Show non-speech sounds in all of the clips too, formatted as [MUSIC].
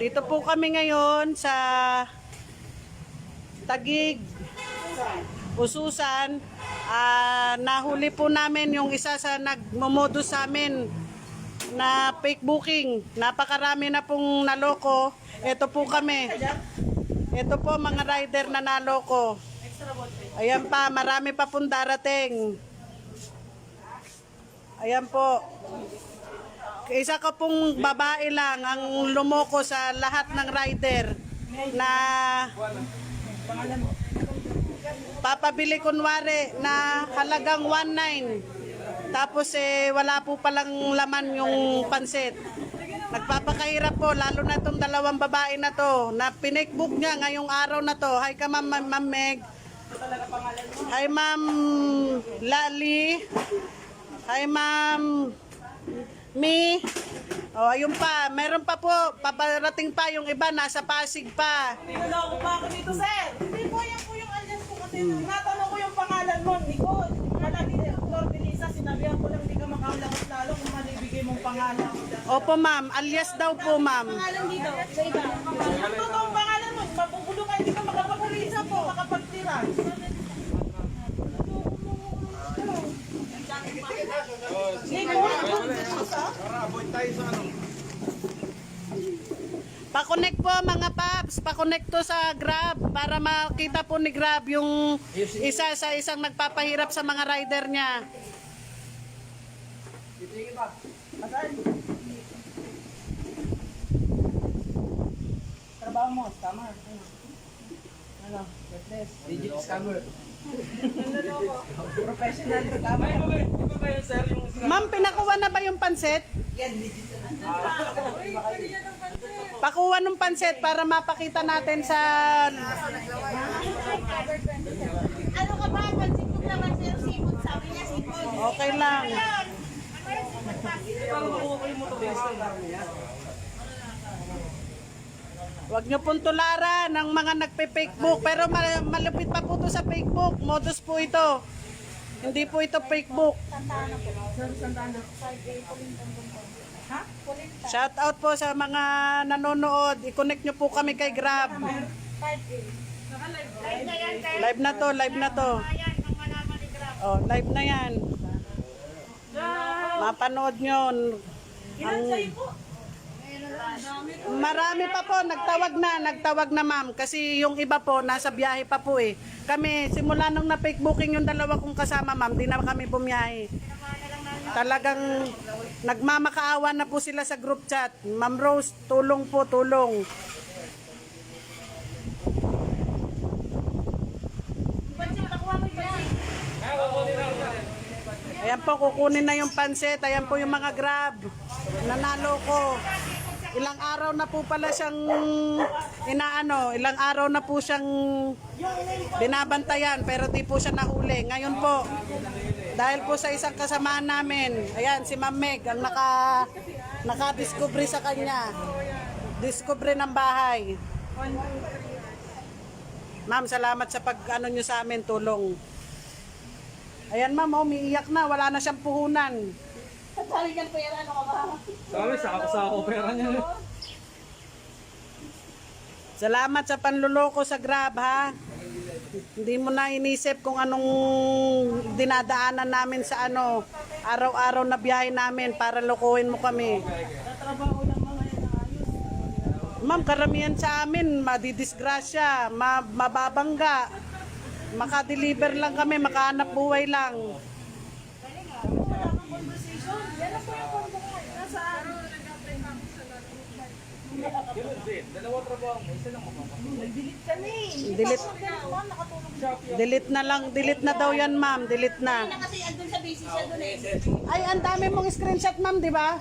Dito po kami ngayon sa Tagig, Ususan. Ah, nahuli po namin yung isa sa nagmomodo sa amin na fake booking. Napakarami na pong naloko. Ito po kami. Ito po mga rider na naloko. Ayan pa, marami pa pong darating. Ayan po. Isa ko pong babae lang ang lumoko sa lahat ng rider na papabili kunwari na halagang 1.9 tapos eh wala po palang laman yung pansit. Nagpapakahirap po lalo na itong dalawang babae na to na pinikbook niya ngayong araw na to. Hi ka ma'am, ma'am, ma'am Meg. Hi ma'am Lali. Hi ma'am Mi. Oh, ayun pa. Meron pa po. Paparating pa yung iba. Nasa Pasig pa. Niloloko pa ako dito, sir. Hindi po, yan po yung alias ko kasi natanong ko yung pangalan mo, Nicole. Wala din Lord Elisa, sinabihan ko lang hindi ka makaulangot lalo kung malibigay mong pangalan. Opo ma'am. Alias daw po ma'am. Pangalan dito, sa iba. Ang totoong pangalan mo, mapugulo ka, hindi ka makapagpulisa po, makapagtira. Pa-connect po mga paps. Pa-connect to sa Grab para makita po ni Grab yung isa sa isang nagpapahirap sa mga rider niya. trabaho mo, tama. Ano? Witness. Digit scammer. Professional tama. Ma'am, pinakuha na ba yung pansit? Pakuha ng pansit para mapakita natin sa... Ano ka ba? Pagsipot naman pero sipot. Sabi niya sipot. Okay lang. Huwag niyo pong tularan ng mga nagpe-fakebook. Pero ma- malupit pa po ito sa fakebook. Modus po ito. Hindi po ito fakebook. Shout out po sa mga nanonood. I-connect niyo po kami kay Grab. Live na to, live na to. Oh, live na yan. Mapanood nyo. Ang, marami pa po, nagtawag na, nagtawag na ma'am. Kasi yung iba po, nasa biyahe pa po eh. Kami, simula nung na-fake booking yung dalawa kong kasama ma'am, di na kami bumiyahe. Talagang nagmamakaawa na po sila sa group chat. Ma'am Rose, tulong po, tulong. Ayan po, kukunin na yung pansit. Ayan po yung mga grab. Nanalo ko. Ilang araw na po pala siyang inaano, ilang araw na po siyang binabantayan pero di po siya nahuli. Ngayon po, dahil po sa isang kasamaan namin, ayan si Ma'am Meg ang naka nakadiscovery sa kanya. Discovery ng bahay. Ma'am, salamat sa pag ano nyo sa amin, tulong. Ayan ma'am, oh, umiiyak na. Wala na siyang puhunan. Sabi niya, pera, ano ka ba? Sabi, saka sa ako pera niya. Salamat sa panluloko sa Grab, ha? Hindi mo na inisip kung anong dinadaanan namin sa ano, araw-araw na biyahe namin para lokohin mo kami. Ma'am, karamihan sa amin, madidisgrasya, ma mababangga. Makadeliver lang kami, makahanap buhay lang. Delete. Delete na lang, delete na daw yan, ma'am. Delete na. Na kasi andun sa busy siya dun eh. Ay, ang dami mong screenshot, ma'am, di ba?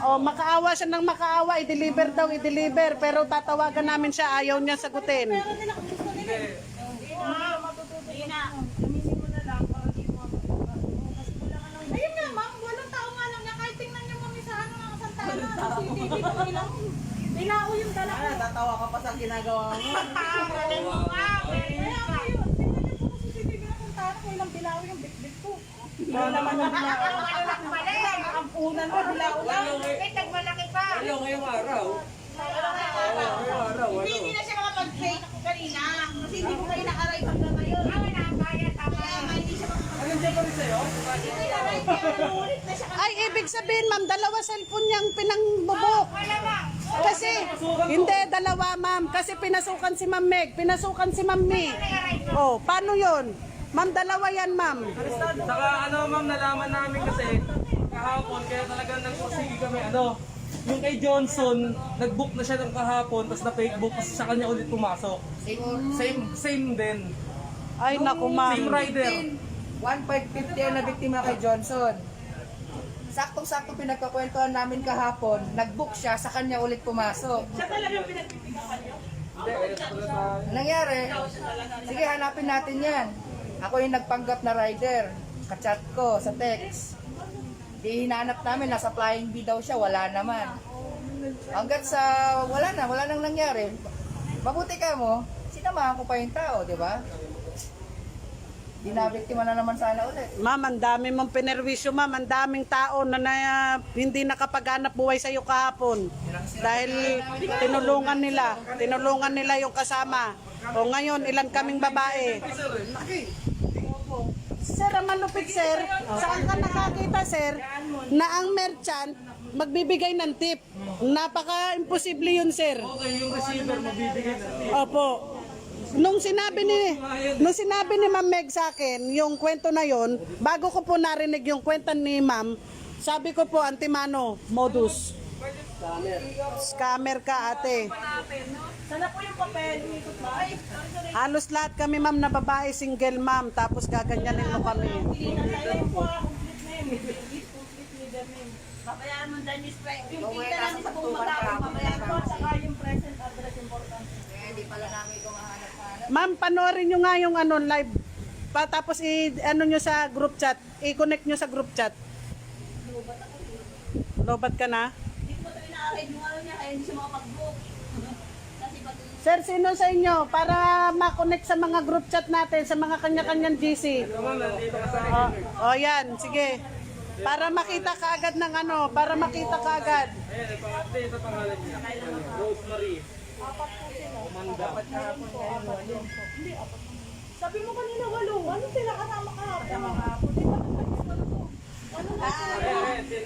Oh, makaawa siya ng makaawa, i-deliver daw, i-deliver. Pero tatawagan namin siya, ayaw niya sagutin. Gusto nila. Hindi na. Ayun nga, ma'am. Walang tao nga lang niya. Kahit tingnan niyo mami sa ano ng Santana. Bilao yung dala ko. Natatawa ka pa sa ginagawa mo. Galing mo nga. Ilang bilao yung bit-bit ko. Wala naman yung bilao. Ano lang pala eh. Ang punan ko, bilao lang. May tagmalaki pa. Ayaw ngayong araw. Hindi, hindi na siya makapag-fake kanina. Kasi hindi ko kayo naka-ride hanggang ngayon. Ah, wala kaya, tama. Kaya nga, hindi siya makapag- Anong dyan pa rin sa'yo? Hindi na ride, kaya nanulit na siya. Ay, ibig sabihin, ma'am, dalawa cellphone niyang bang? Kasi, hindi, dalawa, ma'am. Kasi pinasukan si Ma'am Meg, pinasukan si Ma'am Mi. Oh, paano yon? Ma'am, dalawa yan, ma'am. Saka ano ma'am, nalaman namin kasi kahapon, kaya talagang nagpursige kami ano. Yung kay Johnson, nag-book na siya ng kahapon, tapos na-fake book, tapos sa kanya ulit pumasok. Same, same din. Ay, naku, ma'am. Same rider. 1.50 ang nabiktima kay Johnson. Saktong-sakto pinagkakwentuhan namin kahapon, nag-book siya, sa kanya ulit pumasok. Siya talagang pinagpipingapan niyo. Ang nangyari, sige hanapin natin yan. Ako yung nagpanggap na rider, kachat ko sa text. Di hinanap namin, nasa flying B daw siya, wala naman. Hanggat sa wala na, wala nang nangyari. Mabuti ka mo, sinamahan ko pa yung tao, di ba? Di nabiktima na naman sana ulit. Ma'am, ang dami mong pinerwisyo, ma'am. Ang daming tao na, na hindi nakapaghanap buhay sa iyo kahapon. Dahil tinulungan nila. Tinulungan nila yung kasama. O ngayon, ilan kaming babae. Sir, ang malupit, sir. Saan ka nakakita, sir, na ang merchant magbibigay ng tip. Napaka-imposible yun, sir. Okay, yung receiver mabibigay na. Opo. Nung sinabi ni nung sinabi ni Ma'am Meg sa akin yung kwento na yon, bago ko po narinig yung kwento ni Ma'am, sabi ko po antimano modus. Scammer ka ate. Sana po yung papel. Halos lahat kami ma'am na babae single ma'am tapos gaganyanin mo kami. name. Babayaran mo dyan yung spray. Yung kita namin sa buong magkakaroon, babayaran mo. Saka yung present address important. Eh, di pala namin ito mahanap-hanap. Ma'am, panoorin nyo nga yung ano live. Pa, tapos i ano nyo sa group chat, i-connect nyo sa group chat. Lobat ka na? Hindi ko ito ina-ride yung ano niya, kaya hindi siya makapag-book. Sir, sino sa inyo para ma-connect sa mga group chat natin, sa mga kanya-kanyang GC? Sa Oh, oh yan, sige. Para makita ka agad ng ano, para makita ka agad. Ayan, ipang-update ito pangalan niya. Rosemary. Sabi mo kanina walo. Ano sila kasama ka? Kasama ka. Puti ba? Ano na sila?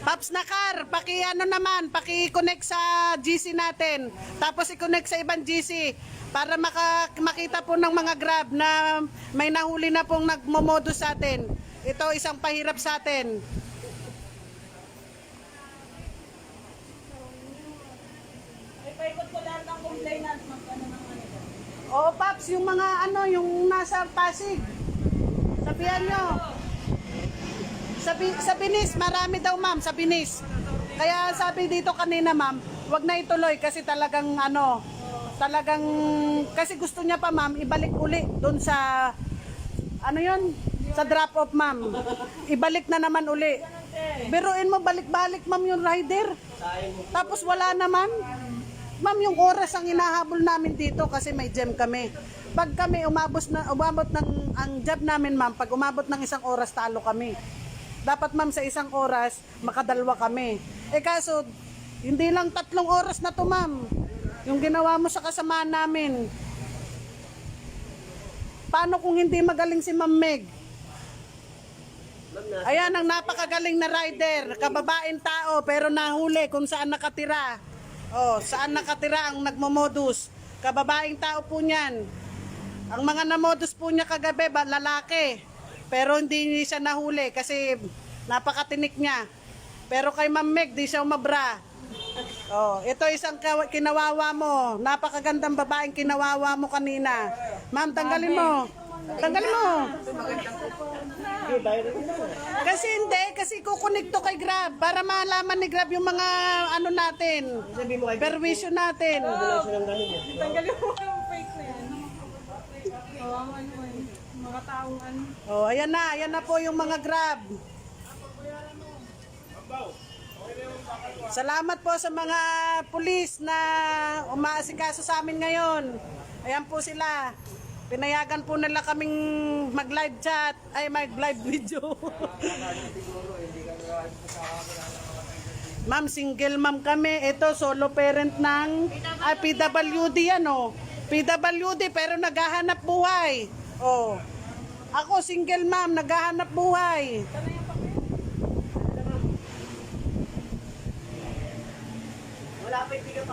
Paps Nakar, paki ano naman, paki-connect sa GC natin. Tapos i-connect sa ibang GC para maka, makita po ng mga Grab na may nahuli na pong nagmomodo sa atin. Ito isang pahirap sa atin. Ay, paikot ko lahat ng complainant. Mag-ano ng ano. Oo, Paps, yung mga ano, yung nasa Pasig. Sabihan nyo. Sa, Bi- sa Binis, marami daw ma'am, sa Binis. Kaya sabi dito kanina ma'am, wag na ituloy kasi talagang ano, talagang, kasi gusto niya pa ma'am, ibalik uli doon sa, ano yun, sa drop off ma'am. Ibalik na naman uli. Biruin mo, balik-balik ma'am yung rider. Tapos wala naman. Ma'am, yung oras ang inahabol namin dito kasi may jam kami. Pag kami umabot na umabot ng ang job namin, ma'am, pag umabot ng isang oras talo kami. Dapat ma'am sa isang oras makadalwa kami. Eh kaso hindi lang tatlong oras na to, ma'am. Yung ginawa mo sa kasamaan namin. Paano kung hindi magaling si Ma'am Meg? Ayan ang napakagaling na rider, kababaeng tao pero nahuli kung saan nakatira. Oh, saan nakatira ang nagmomodus. Kababaeng tao po niyan. Ang mga namodus po niya kagabi, ba, lalaki. Pero hindi siya nahuli kasi napakatinik niya. Pero kay Ma'am Meg, di siya umabra. Oh, ito isang kinawawa mo. Napakagandang babaeng kinawawa mo kanina. Ma'am, tanggalin mo. Tanggalin mo. Kasi hindi, kasi kukunik to kay Grab para malaman ni Grab yung mga ano natin, perwisyo natin. Tanggalin mo yung fake na yan. Oo, ano eh. Mga taong ano. Oh, ayan na, ayan na po yung mga Grab. Salamat po sa mga pulis na umaasikaso sa amin ngayon. Ayan po sila. Pinayagan po nila kaming mag-live chat, ay mag-live video. [LAUGHS] Ma'am, single ma'am kami. Ito, solo parent ng ah, PWD yan, oh. PWD, pero naghahanap buhay. Oh. Ako, single ma'am, naghahanap buhay. Wala pa yung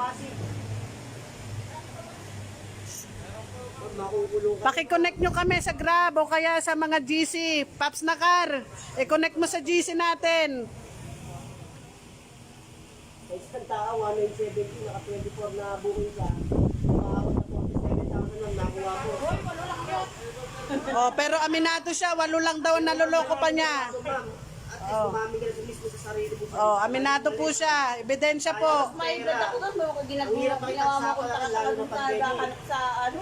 pigapasi. Pakiconnect nyo kami sa Grab o kaya sa mga GC. Paps na car. I-connect mo sa GC natin. Isang tao, 170, naka 24 na booking ka. Makakot na 47,000 lang nakuha ko. [LAUGHS] Oh, pero aminado siya, walo lang daw ang naloloko pa niya. Least umami ka sa mismo sa sarili mo. Oh, aminado po siya. Ebidensya po. May dad ako doon, mo ko Ang ginawa mo kung sa sa ano.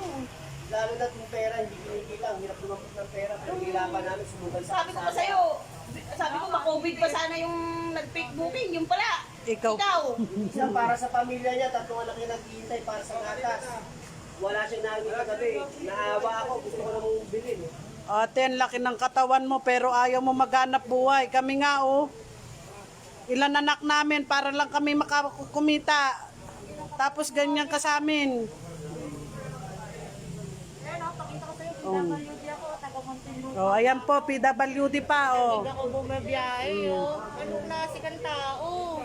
Lalo na kung pera, hindi kinikita. Ang hirap lumapos ng pera. Pero hirapan namin sumugal sa Sabi ko pa sa'yo, sabi ko ma-COVID pa sana yung nag-fake booking, yung pala. Ikaw. Ikaw. Minsan para sa pamilya niya, tatlong anak niya naghihintay para sa gatas. Wala siyang narinig kagabi. Naawa ako, gusto ko namang bilhin. eh. Ate, ang laki ng katawan mo pero ayaw mo maghanap buhay. Kami nga oh. Ilan anak namin para lang kami makakumita. Tapos ganyan ka sa amin. Oh. Oh, ayan po, PWD pa oh. Ako bumabiyahe, oh. Anong klase kang tao?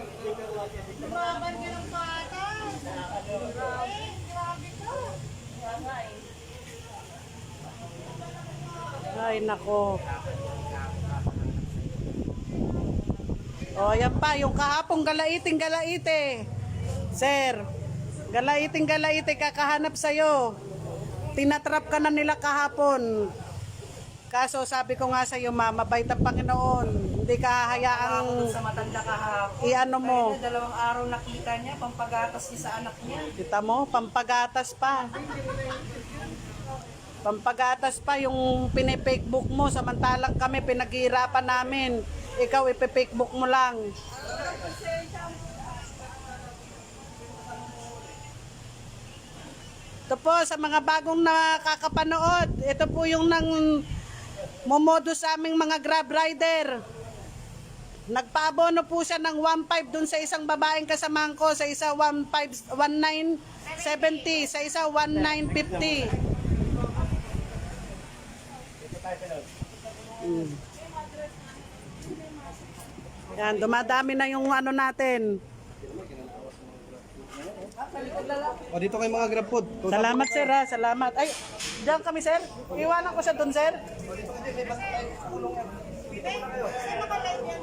Lumaban ka ng patas. Eh, grabe ka. Ay, nako. O, ayan pa, yung kahapong galaiting galaite. Sir, galaiting galaite kakahanap sa'yo. Tinatrap ka na nila kahapon. Kaso sabi ko nga sa'yo, ma, mabait ang Panginoon. Hindi ka hayaang sa matanda kahapon. i-ano mo. Kaya na dalawang araw nakita niya, pampagatas niya sa anak niya. Kita mo, pampagatas pa. Pampagatas pa yung pinipakebook mo, samantalang kami pinaghihirapan namin. Ikaw ipipakebook mo lang. Ito po sa mga bagong nakakapanood, ito po yung nang momodo sa aming mga grab rider. Nagpaabono po siya ng 1.5 dun sa isang babaeng kasamahan ko, sa isa 1.5 1970, sa isa 1950. Mm. Yan, dumadami na yung ano natin. O dito kay mga grab food. Salamat sir ha, salamat. Ay, diyan kami sir. Iwanan ko siya dun sir.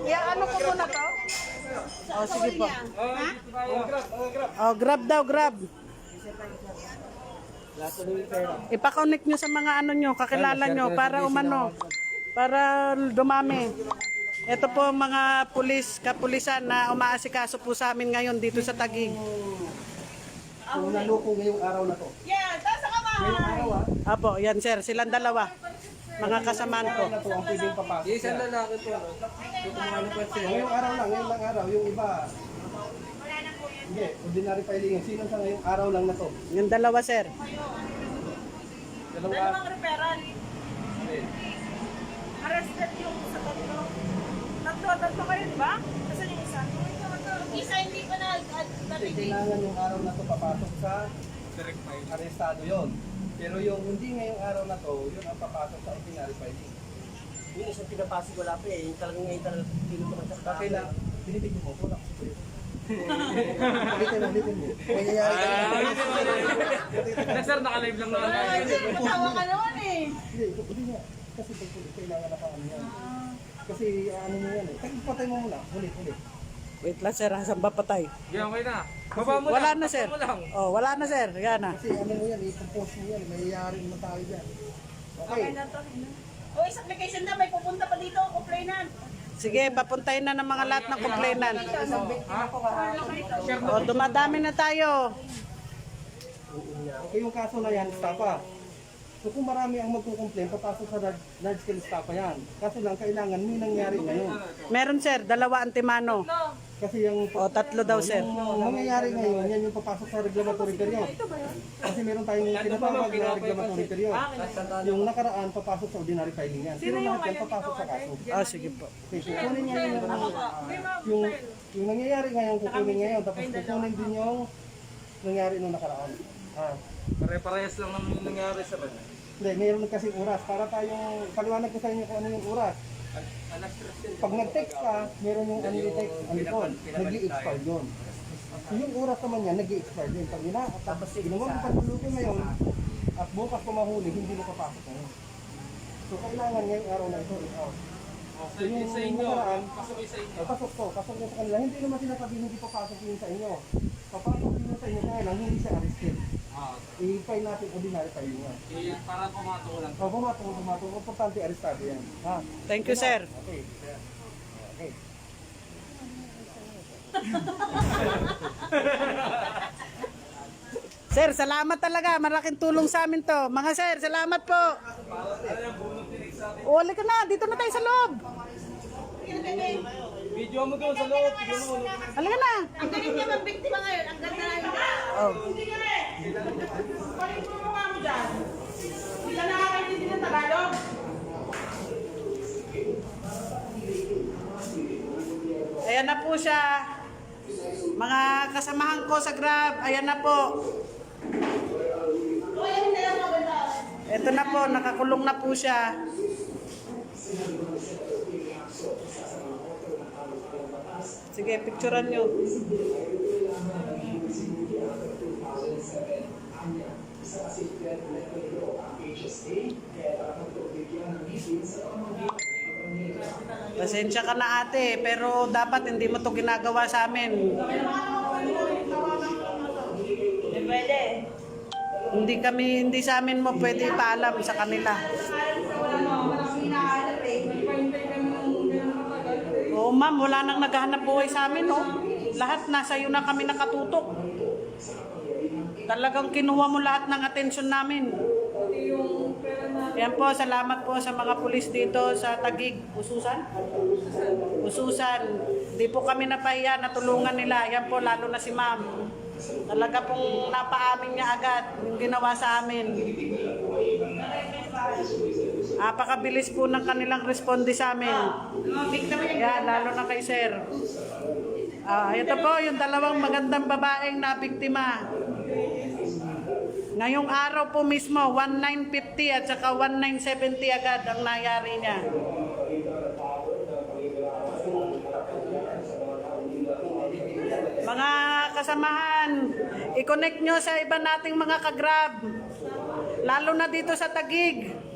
Ya, ano ko muna to? Oh, sige po. Oh, grab daw, grab. Ipa-connect nyo sa mga ano nyo, kakilala nyo, para umano, para dumami. Ito po mga pulis, kapulisan na umaasikaso po sa amin ngayon dito sa Tagig. Kung naloko ngayong araw na to. Yan, taas ka ba? Apo, yan sir, silang dalawa. Mga kasamaan ko. Ito ang pwedeng papasok. Yung isang lalaki po, no? Yung kumano pa siya. Ngayong araw lang, ngayong lang araw. Yung iba, hindi, ordinary filing. Sino sa ngayong araw lang na to? Yung dalawa sir. Dalawang araw. Dalawang referral. Arrested yung sa tatlo. Tatlo, tatlo kayo, di ba? Isa. Hindi pa na Kasi natigil. kailangan yung araw na to papasok sa arestado yon. Pero yung hindi ngayong araw na to, yun ang papasok sa ordinary filing. Yung isang pinapasok wala pa eh. Yung talagang ngayon talagang tinutukan sa Bakit na, binibigyan mo, wala ko Ulitin mo, ulitin mo. Mangyayari ka na. Na sir, naka-live lang naman. Matawa ka naman eh. Hindi, hindi nga. Kasi kailangan na pa ano yan. Kasi ano mo yan eh. Tagpatay mo muna. Ulit, ulit. Wait lang sir, hasang ba patay? Yan, okay na. Baba mo Wala lang. na sir. Oh, wala na sir. Yan na. Kasi ano mo yan, i-compose mo yan. Mayayari mo tayo dyan. Okay. O, is application na, may pupunta pa dito, complainant. Sige, papuntahin na ng mga lahat ng ko kahapon. Oh, dumadami na tayo. Okay, yung kaso na yan, estafa. So kung marami ang magkukomplain, papasok sa large, scale estafa yan. Kaso lang, kailangan may nangyari ngayon. Meron sir, dalawa antimano. Kasi yung O, tatlo daw, sir. Yung mangyayari ngayon, yan yung papasok sa regulatory period. Kasi meron tayong tinatawag na regulatory period. Yung nakaraan, papasok sa ordinary filing yan. Pero lahat yan papasok sa kaso. Ah, sige po. Okay, kukunin niya yung, yung, yung nangyayari ngayon, kukunin ngayon. Tapos kukunin din yung nangyari nung nakaraan. Ah. Pare-parehas lang naman yung nangyari sa kanya. Hindi, mayroon kasi oras. Para tayong, paliwanag ko sa inyo kung ano yung oras. Pag nag-text ka, meron yung unli-text, unli-call. Nag-i-expire yun. Yung oras naman yan, nag-i-expire din. Pag ina, tapos ginawa mo pagtuluto ngayon, at bukas ko mahuli, hindi mo papasok ngayon. So, kailangan ngayong araw na ito, i-out. Sa, sa inyo, pasok sa inyo. Pasok ko, pasok ko sa kanila. Hindi naman sinasabi hindi papasok yun sa inyo. Papasok yun sa inyo kaya lang, hindi siya arrested. Ah, I-file natin ordinary filing yan. eh, para pumatong lang. O, pumatong, pumatong. Importante, arestado yan. Ha? Thank you, sir. Okay. Okay. [LAUGHS] Sir, salamat talaga. Malaking tulong sa amin to. Mga sir, salamat po. Uli ka na. Dito na tayo sa loob. Video mo doon sa loob. Halika na. Ang galing niya magbiktima ngayon. Ang ganda na yun. Oh. Balik mo mukha mo dyan. Hindi ka nakakaintindi ng Tagalog. Ayan na po siya. Mga kasamahan ko sa Grab, ayan na po. Ito na po, nakakulong na po siya. Sige, picturean nyo. Pasensya ka na ate, pero dapat hindi mo to ginagawa sa amin. Hindi kami, hindi sa amin mo pwede ipaalam sa kanila. Ma'am, wala nang naghahanap buhay sa amin, no? Lahat nasa iyo na kami nakatutok. Talagang kinuha mo lahat ng atensyon namin. Yan po, salamat po sa mga pulis dito sa Tagig. Ususan? Ususan. Di po kami napahiya, natulungan nila. Yan po, lalo na si ma'am. Talaga pong napaamin niya agad yung ginawa sa amin. Apakabilis po ng kanilang responde sa amin. Yan, lalo na kay sir. Ah, ito po yung dalawang magandang babaeng na biktima. Ngayong araw po mismo, 1950 at saka 1970 agad ang nangyari niya. Mga kasamahan, i-connect nyo sa iba nating mga kagrab. Lalo na dito sa Tagig.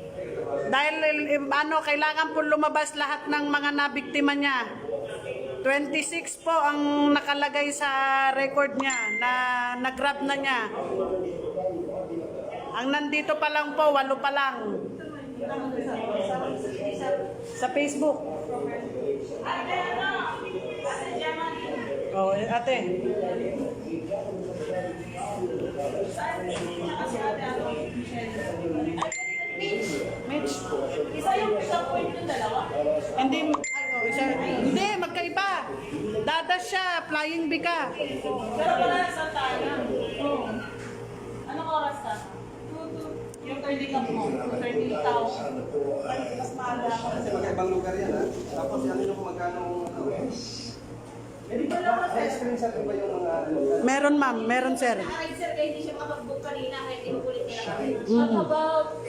Dahil eh, ano, kailangan po lumabas lahat ng mga nabiktima niya. 26 po ang nakalagay sa record niya na nag-grab na niya. Ang nandito pa lang po, walo pa lang. Sa Facebook. Oh, eh, ate. Mitch. Isa yung isang point yung dalawa. Hindi, ay, oh, isa, hindi, magkaiba. Dadas siya, flying bika. Pero wala sa tayo. Anong oras ka? Yung 30 ka mo. 30 tao. Mas maaga ako. Kasi magkaibang lugar yan ha. Tapos yan yung kung magkano ano? Meron ma'am, meron sir. Ay, sir, kaya hindi siya makapag-book kanina. Kami. What about,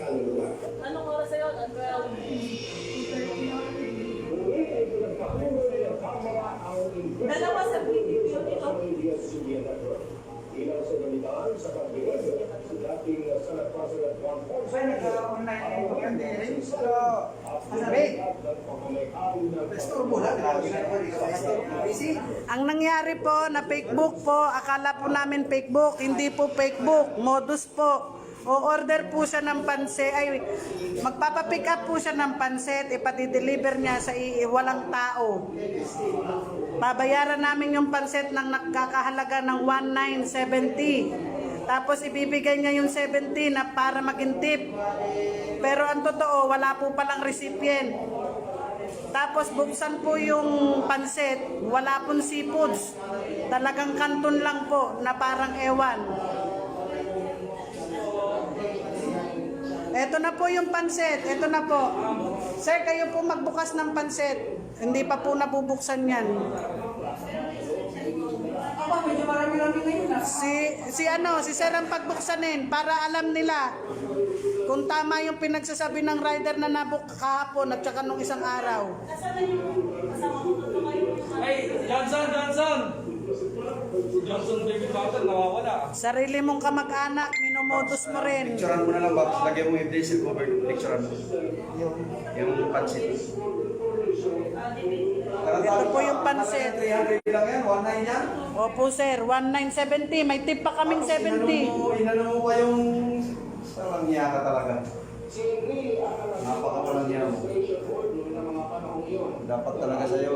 anong oras sa'yo? At 12? Dalawa sa video ito. Ang nangyari po na fake book po, akala po namin fake book, hindi po fake book, modus po. O order po siya ng pansit, ay magpapapick up po siya ng pansit, ipati-deliver niya sa i- walang tao. Babayaran namin yung pansit ng nakakahalaga ng 1970. Tapos ibibigay niya yung 70 na para maging tip. Pero ang totoo, wala po palang recipient. Tapos buksan po yung pansit, wala pong seafoods. Talagang kanton lang po na parang ewan. Ito na po yung pansit. Ito na po. Sir, kayo po magbukas ng pansit. Hindi pa po nabubuksan yan. Si, si ano, si Sir ang pagbuksanin para alam nila kung tama yung pinagsasabi ng rider na nabuk kahapon at saka nung isang araw. Hey, Johnson, Johnson! Sarili mong kamag-anak, minumodus mo rin. Picturean mo na lang, Babs. Lagyan mo yung basic cover. Picturean mo. Yung pansit. Ito po yung pansit. 300 lang yan, 19 yan. Opo sir, 1970. May tip pa kaming 70. Inano mo, inano mo pa yung... Salang niya ka talaga. Napaka walang niya mo. Dapat talaga sa'yo...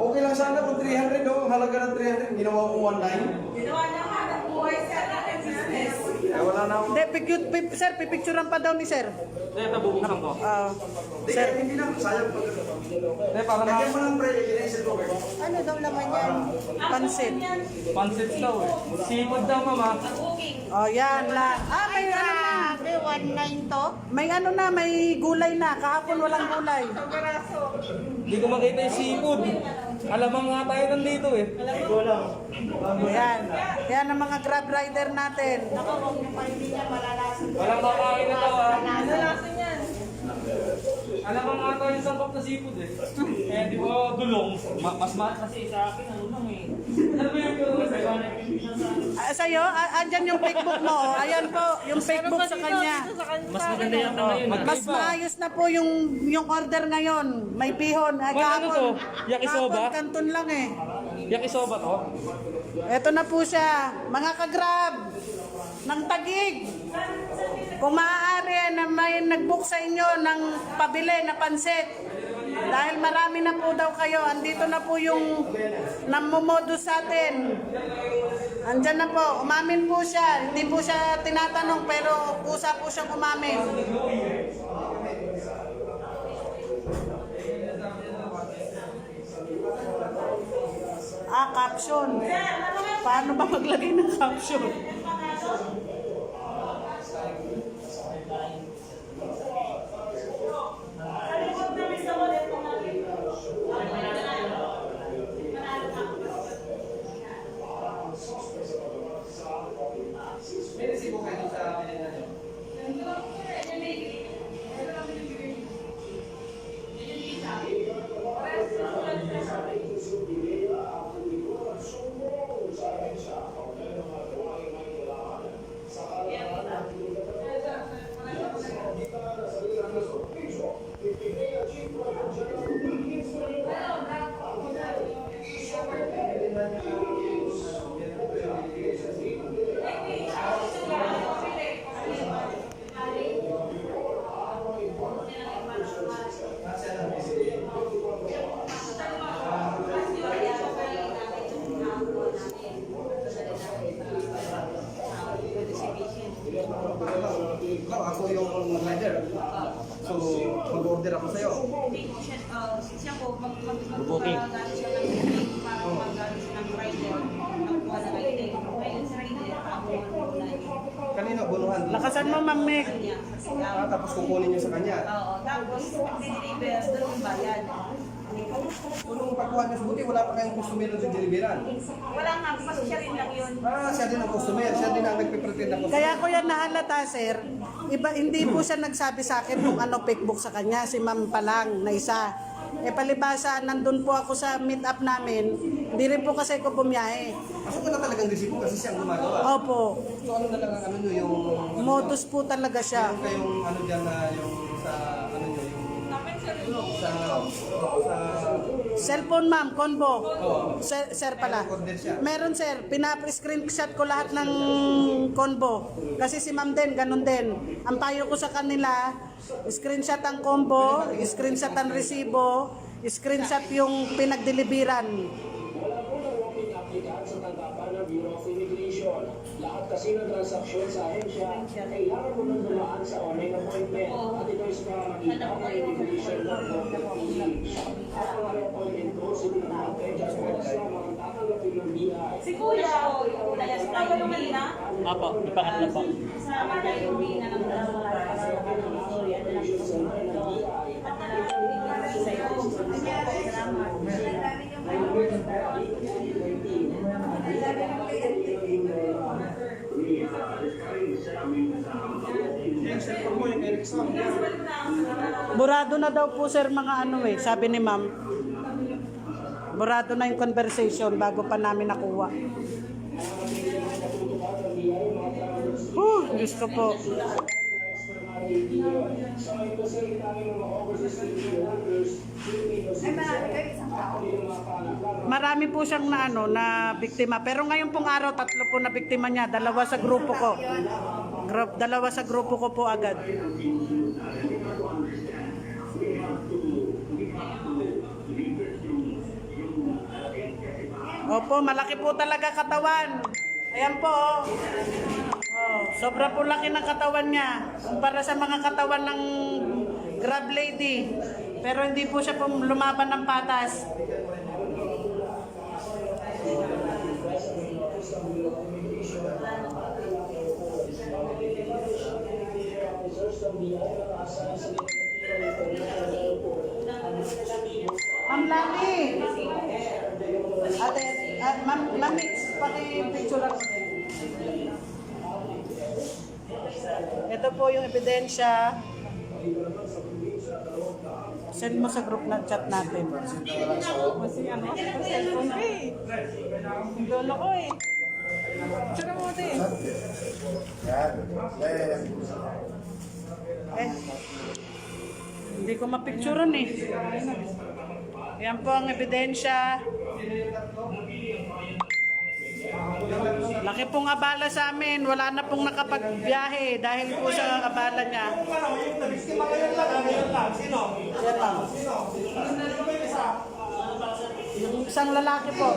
Okay lang sana kung 300, no? Halaga ng 300, ginawa mo 19. Ginawa niya ka ng buhay sa akin business. Eh, wala na ako. Hindi, picture, pi- sir, pipicturean pa daw ni sir. Hindi, ito bubuksan ko. Ah, sir, hindi lang. Sayang pag... Hindi, para na Lagyan mo ng pre, i-reset cover. Ano daw laman yan? pansit. pansit daw eh. Seafood daw, mama. Oh, yan la. Ah, may ano na. Grabe, 1.9 to? May ano na, may gulay na. Kahapon walang gulay. Hindi ko makita yung seafood. Alamang nga tayo nandito eh. Yan. Yan ang mga grab rider natin. Walang kakain na daw ah. Alamang nga tayo yung sangkap na seafood eh. Eh, di ba gulong? Ma mas mahal kasi sa akin, ano lang eh. Ano ba yung gulong sa'yo? Ah, sa'yo, ah, andyan yung Facebook mo. oh. Ayan po, yung Facebook sa kanya. Mas maganda yata ngayon ah. Mas maayos na po yung yung order ngayon. May pihon. Ay, Well, ano to? Yakisoba? kahapon kanton lang eh. Yakisoba to? Ito na po siya. Mga ka-grab ng tagig. Kung maaari na may nag-book sa inyo ng pabili na pansit. Dahil marami na po daw kayo. Andito na po yung namumodus sa atin. Andyan na po. Umamin po siya. Hindi po siya tinatanong pero kusa po siyang umamin. Ah, caption. Paano ba maglagay ng caption? Ako sa'yo. Hindi siya, uh, siya po, mag, mag, mag, mag, siya ng booking para mag siya ng rider. Magkuha na rider. Ngayon sa rider, ako. Kanino, bunuhan? Lakasan mo, Ma'am Meg. Ah, tapos kukunin nyo sa kanya. Oo, tapos, pag-deliver, doon yung bayad. Kung nung pagkuha nyo sa buti, wala pa kayong customer na deliveran. Wala nga, kasi siya rin lang yun. Ah, siya din ang customer. Siya din ang nagpipretend ako. Kaya ko yan nahalata, sir. Iba, hindi po siya nagsabi sa akin kung ano Facebook sa kanya. Si ma'am pa lang na isa. Eh palibasa, nandun po ako sa meet up namin. Hindi rin po kasi ko bumiyahe. Pasok ka na talagang resibo kasi siya ang gumagawa. Opo. So ano na lang ang ano nyo, yung... Modus po talaga siya. Meron kayong ano dyan na yung sa ano nyo, yung... Sa... Sa... Cellphone ma'am, combo. Sir, sir pala. Meron sir, pinap-screenshot ko lahat ng combo. Kasi si ma'am din, ganun din. Ang payo ko sa kanila, screenshot ang combo, screenshot ang resibo, screenshot yung pinagdeliveran. Lahat kasi ng transaksyon sa ahensya, kailangan mo nang dumaan sa online appointment. At ito is para makita ng immigration ng PH. At ang appointment ko, sinunod kay Just Kasama ang tatanggapin ng BI. Si Kuya, Kuya, si Kuya Lumina. Apo, ipangatlo po. Sama na yung Lumina ng Yung Burado na daw po sir mga ano eh, sabi ni ma'am. Burado na yung conversation bago pa namin nakuha. Huh, ko po. Marami po siyang na ano na biktima. Pero ngayon pong araw tatlo po na biktima niya, dalawa sa grupo ko. Group, dalawa sa grupo ko po agad. Opo, malaki po talaga katawan. Ayan po. Oh. Oh, sobra po laki ng katawan niya. Para sa mga katawan ng Grab Lady. Pero hindi po siya po lumaban ng patas. Ma'am Lani. Ate, at ma'am, ma'am, paki-picture ako din. Ito po yung ebidensya. Send mo sa group na chat natin. Kasi ano, sa cellphone ko eh. Lolo ko eh. Tsaka mo ate. Eh, hindi ko mapicturean eh. Yan po ang ebidensya. Laki pong abala sa amin. Wala na pong nakapagbiyahe dahil po sa abala niya. Yung isang lalaki po.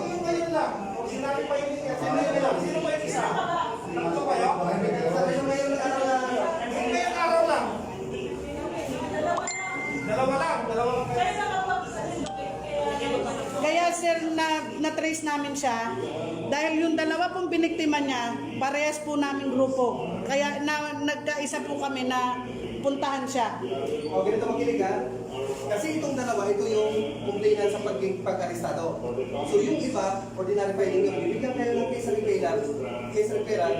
Dalawa lang. Dalawa lang sir, na, na-trace namin siya dahil yung dalawa pong biniktima niya, parehas po namin grupo. Kaya na, nagkaisa po kami na puntahan siya. O, ganito makinig ha. Kasi itong dalawa, ito yung complainant sa pagking pag-arestado. So yung iba, ordinary filing yung bibigyan kayo ng case referral, case referral,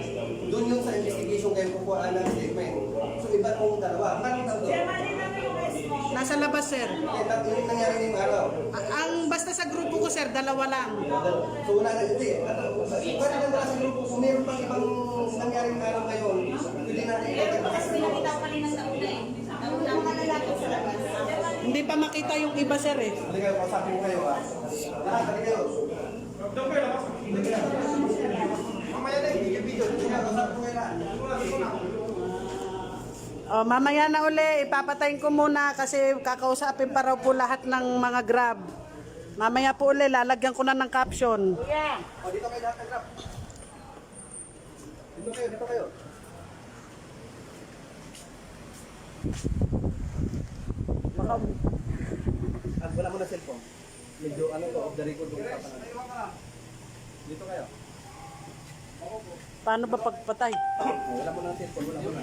doon yung sa investigation kayo kukuhaan ng statement. So iba pong dalawa. Parang tatlo. Nasa labas sir. Eh, tatlo yung nangyari ngayong araw. A- ang basta sa grupo ko sir, dalawa lang. So wala na, hindi. Pwede na wala sa grupo. Kung meron pang ibang nangyaring araw ngayon, pwede natin ipagkakasal. Hindi pa makita yung iba sir eh. Halika, kausapin ko kayo ha. Lahat, halika kayo. Doon kayo, labas. Mamaya na, yung video. Kausapin ko kayo lahat. O, mamaya na uli, ipapatayin ko muna kasi kakausapin pa raw po lahat ng mga grab. Mamaya po uli, lalagyan ko na ng caption. O, dito kayo lahat ng grab. Dito kayo, dito kayo. Baka, At wala mo na cellphone. Medyo ano to, off the record. Dito kayo. paano ba pagpatay? Wala mo na cellphone, wala mo na.